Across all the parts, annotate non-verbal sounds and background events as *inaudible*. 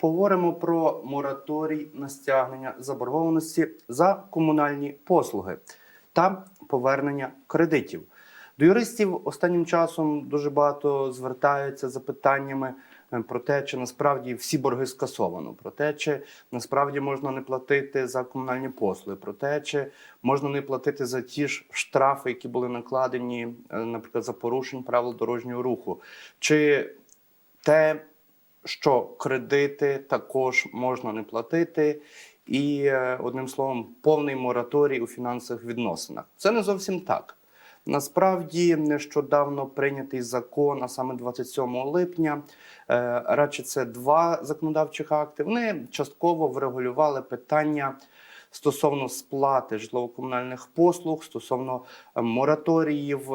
поговоримо про мораторій на стягнення заборгованості за комунальні послуги та повернення кредитів. До юристів останнім часом дуже багато звертаються за питаннями е, про те, чи насправді всі борги скасовано, про те, чи насправді можна не платити за комунальні послуги, про те, чи можна не платити за ті ж штрафи, які були накладені, е, наприклад, за порушень правил дорожнього руху, чи те, що кредити також можна не платити, і е, одним словом, повний мораторій у фінансових відносинах. Це не зовсім так. Насправді нещодавно прийнятий закон, а саме 27 липня, е, радше це два законодавчих акти. Вони частково врегулювали питання стосовно сплати житлово-комунальних послуг, стосовно е, мораторіїв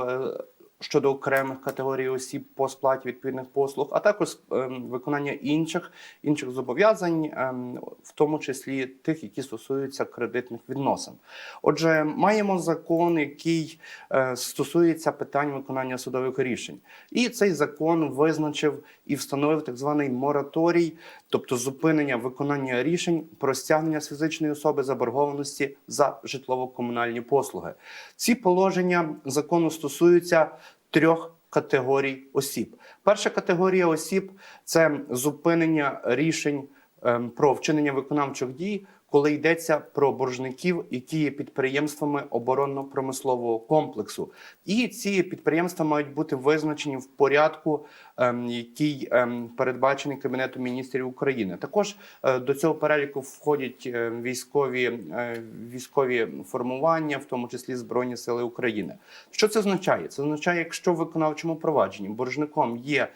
щодо окремих категорій осіб по сплаті відповідних послуг, а також ем, виконання інших інших зобов'язань, ем, в тому числі тих, які стосуються кредитних відносин. Отже, маємо закон, який е, стосується питань виконання судових рішень, і цей закон визначив і встановив так званий мораторій, тобто зупинення виконання рішень про стягнення з фізичної особи заборгованості за житлово-комунальні послуги. Ці положення закону стосуються трьох категорій осіб. Перша категорія осіб це зупинення рішень ем, про вчинення виконавчих дій, коли йдеться про боржників, які є підприємствами оборонно-промислового комплексу. І ці підприємства мають бути визначені в порядку, який ем, передбачений Кабінетом міністрів України. Також е, до цього переліку входять е, військові, е, військові формування, в тому числі Збройні Сили України. Що це означає? Це означає, якщо в виконавчому провадженні боржником є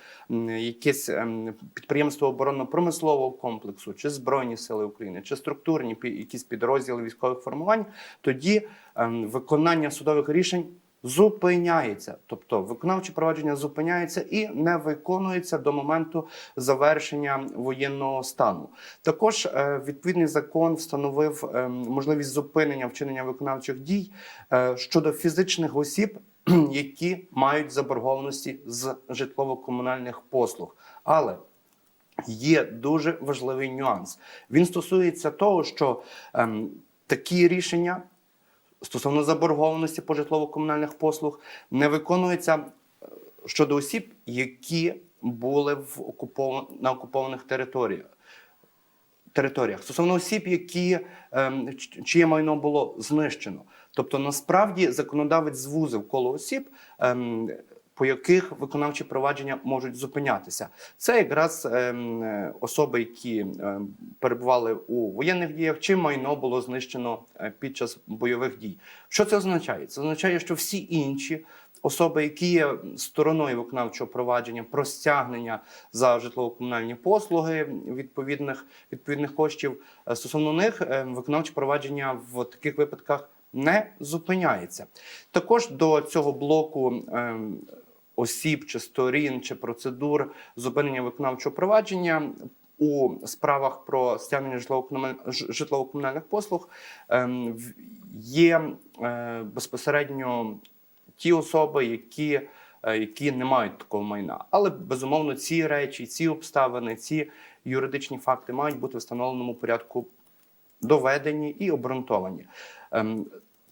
якесь ем, підприємство оборонно-промислового комплексу, чи Збройні Сили України, чи структурні якісь підрозділи військових формувань, тоді ем, виконання судових рішень. Зупиняється, тобто виконавче провадження зупиняється і не виконується до моменту завершення воєнного стану. Також е, відповідний закон встановив е, можливість зупинення вчинення виконавчих дій е, щодо фізичних осіб, *clears throat* які мають заборгованості з житлово-комунальних послуг. Але є дуже важливий нюанс. Він стосується того, що ем, такі рішення стосовно заборгованості по житлово-комунальних послуг не виконуються е, щодо осіб, які були в окупов... на окупованих територіях. Територіях стосовно осіб, які ем, чиє майно було знищено. Тобто, насправді законодавець звузив коло осіб, ем, по яких виконавчі провадження можуть зупинятися. Це якраз ем, е, особи, які ем, перебували у воєнних діях, чи майно було знищено е, під час бойових дій. Що це означає? Це означає, що всі інші особи, які є стороною виконавчого провадження про стягнення за житлово-комунальні послуги відповідних відповідних коштів, е, стосовно них виконавче провадження в таких випадках не зупиняється. Також до цього блоку. Ем, Осіб чи сторін чи процедур зупинення виконавчого провадження у справах про стягнення житлово-комунальних послуг ем, є е, безпосередньо ті особи, які, е, які не мають такого майна. Але безумовно ці речі, ці обставини, ці юридичні факти мають бути в встановленому порядку доведені і обґрунтовані.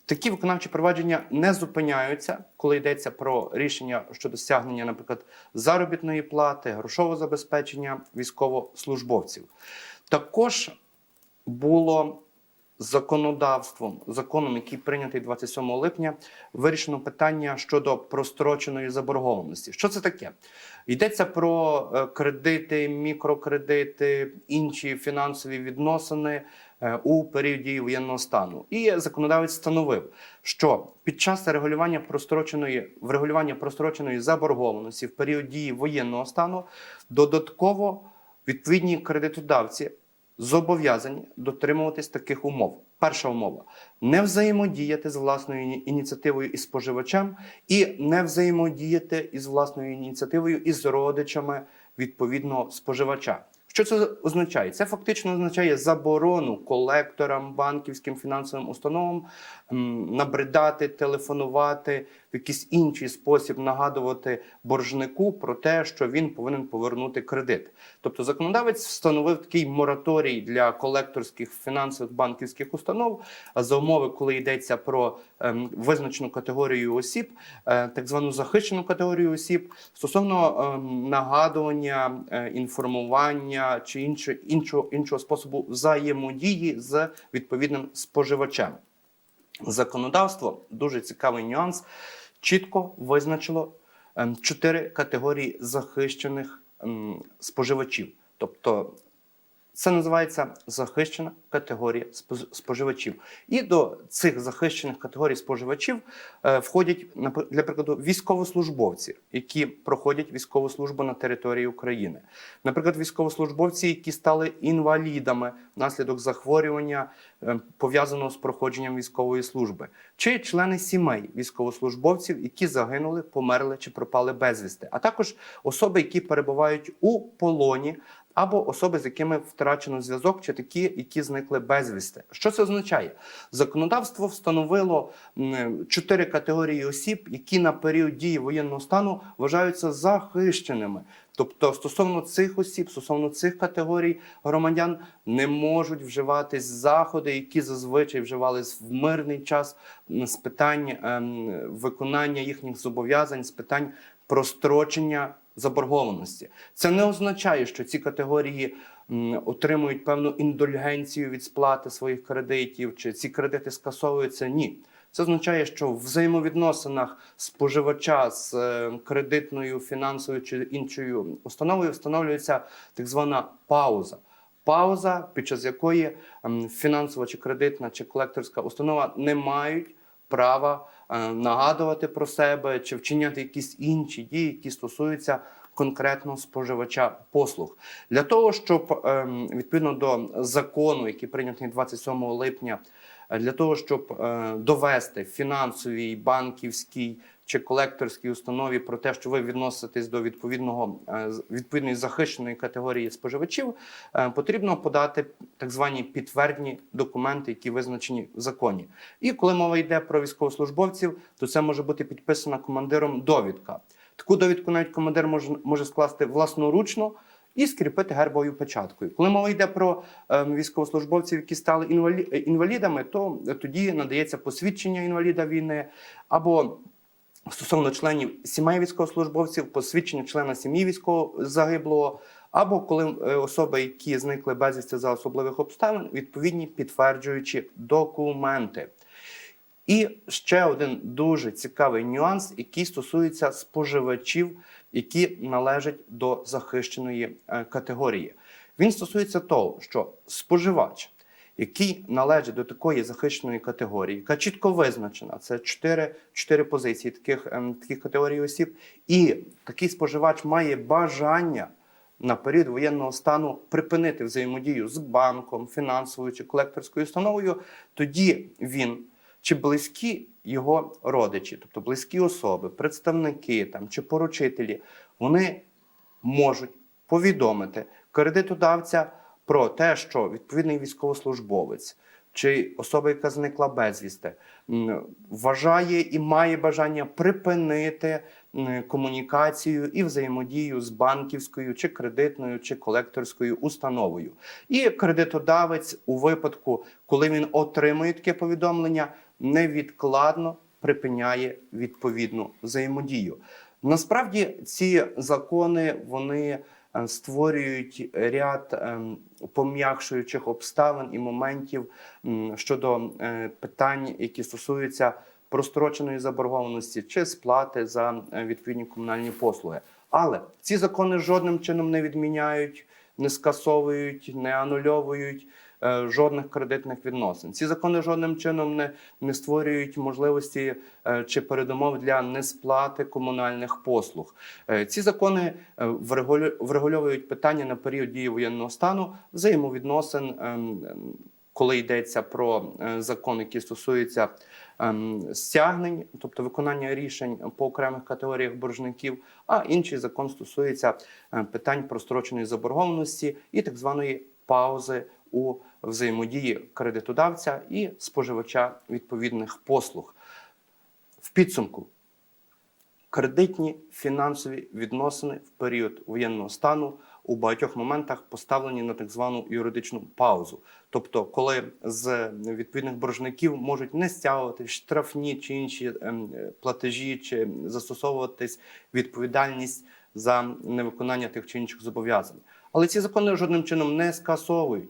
Такі виконавчі провадження не зупиняються, коли йдеться про рішення щодо стягнення, наприклад, заробітної плати, грошового забезпечення військовослужбовців. Також було законодавством, законом, який прийнятий 27 липня, вирішено питання щодо простроченої заборгованості. Що це таке? Йдеться про е, кредити, мікрокредити, інші фінансові відносини у період дії воєнного стану. І законодавець встановив, що під час регулювання простроченої врегулювання простроченої заборгованості в період дії воєнного стану додатково відповідні кредитодавці зобов'язані дотримуватись таких умов. Перша умова не взаємодіяти з власною ініціативою із споживачем, і не взаємодіяти із власною ініціативою із родичами відповідного споживача. Що це означає? Це фактично означає заборону колекторам, банківським фінансовим установам набридати, телефонувати в якийсь інший спосіб нагадувати боржнику про те, що він повинен повернути кредит. Тобто законодавець встановив такий мораторій для колекторських фінансових банківських установ за умови, коли йдеться про ем, визначену категорію осіб, е, так звану захищену категорію осіб, стосовно ем, нагадування, е, інформування чи іншого, іншого способу взаємодії з відповідним споживачем. Законодавство дуже цікавий нюанс. Чітко визначило ем, чотири категорії захищених ем, споживачів. Тобто це називається захищена категорія спо- споживачів. І до цих захищених категорій споживачів е, входять, для прикладу, військовослужбовці, які проходять військову службу на території України. Наприклад, військовослужбовці, які стали інвалідами внаслідок захворювання, е, пов'язаного з проходженням військової служби, чи члени сімей військовослужбовців, які загинули, померли чи пропали безвісти, а також особи, які перебувають у полоні або особи, з якими втрачено зв'язок, чи такі, які зникли безвісти. Що це означає? Законодавство встановило чотири категорії осіб, які на період дії воєнного стану вважаються захищеними. Тобто, стосовно цих осіб, стосовно цих категорій громадян не можуть вживатись заходи, які зазвичай вживались в мирний час з питань ем, виконання їхніх зобов'язань, з питань прострочення заборгованості. Це не означає, що ці категорії отримують певну індульгенцію від сплати своїх кредитів, чи ці кредити скасовуються. Ні. Це означає, що в взаємовідносинах споживача з е, кредитною, фінансовою чи іншою установою встановлюється так звана пауза. Пауза, під час якої фінансова чи кредитна чи колекторська установа не мають права е, нагадувати про себе чи вчиняти якісь інші дії, які стосуються конкретного споживача послуг. Для того, щоб ем, відповідно до закону, який прийнятий 27 липня, е, для того, щоб е, довести фінансовій, банківській чи колекторській установі про те, що ви відноситесь до відповідного е, відповідної захищеної категорії споживачів, потрібно подати так звані підтвердні документи, які визначені в законі. І коли мова йде про військовослужбовців, то це може бути підписана командиром довідка. Таку довідку навіть командир може, може скласти власноручно і скріпити гербовою печаткою. Коли мова йде про е, військовослужбовців, які стали інвалі, інвалідами, то тоді надається посвідчення інваліда війни або стосовно членів сімей військовослужбовців, посвідчення члена сім'ї військового загиблого, або коли е, особи, які зникли безвісти за особливих обставин, відповідні підтверджуючі документи. І ще один дуже цікавий нюанс, який стосується споживачів, які належать до захищеної е, категорії. Він стосується того, що споживач, який належить до такої захищеної категорії, яка чітко визначена, це чотири, чотири позиції таких, ем, таких категорій осіб, і такий споживач має бажання на період воєнного стану припинити взаємодію з банком, фінансовою чи колекторською установою, тоді він чи близькі його родичі, тобто близькі особи, представники там чи поручителі, вони можуть повідомити кредитодавця про те, що відповідний військовослужбовець чи особа, яка зникла безвісти, вважає і має бажання припинити комунікацію і взаємодію з банківською чи кредитною чи колекторською установою. І кредитодавець у випадку, коли він отримує таке повідомлення, невідкладно припиняє відповідну взаємодію. Насправді ці закони вони створюють ряд ем, пом'якшуючих обставин і моментів щодо е, питань, які стосуються простроченої заборгованості чи сплати за е, відповідні комунальні послуги. Але ці закони жодним чином не відміняють, не скасовують, не анульовують е, жодних кредитних відносин. Ці закони жодним чином не, не створюють можливості е, чи передумов для несплати комунальних послуг. Е, ці закони е, врегульовують питання на період дії воєнного стану взаємовідносин. ем, ем, Коли йдеться про е, закон, який стосується ем, стягнень, тобто виконання рішень по окремих категоріях боржників, а інший закон стосується е, питань простроченої заборгованості і так званої паузи у взаємодії кредитодавця і споживача відповідних послуг. В підсумку Кредитні фінансові відносини в період воєнного стану у багатьох моментах поставлені на так звану юридичну паузу. Тобто, коли з відповідних боржників можуть не стягувати штрафні чи інші ем, е, платежі, чи застосовуватись відповідальність за невиконання тих чи інших зобов'язань. Але ці закони жодним чином не скасовують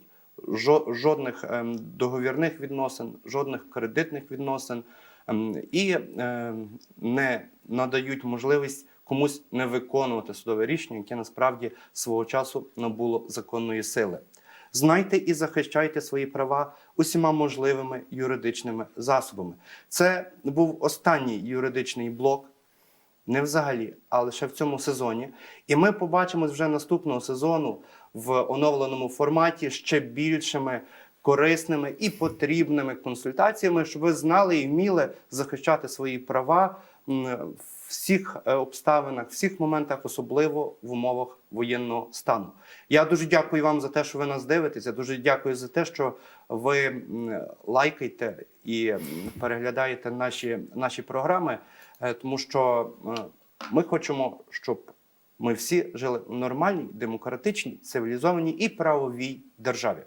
жодних ем, договірних відносин, жодних кредитних відносин ем, і ем, не надають можливість комусь не виконувати судове рішення, яке насправді свого часу набуло законної сили. Знайте і захищайте свої права усіма можливими юридичними засобами. Це був останній юридичний блок не взагалі, а лише в цьому сезоні. І ми побачимось вже наступного сезону в оновленому форматі ще більшими корисними і потрібними консультаціями, щоб ви знали і вміли захищати свої права в всіх е, обставинах, всіх моментах, особливо в умовах воєнного стану. Я дуже дякую вам за те, що ви нас дивитеся. Дуже дякую за те, що ви лайкаєте і переглядаєте наші, наші програми, е, тому що е, ми хочемо, щоб ми всі жили в нормальній, демократичній, цивілізованій і правовій державі.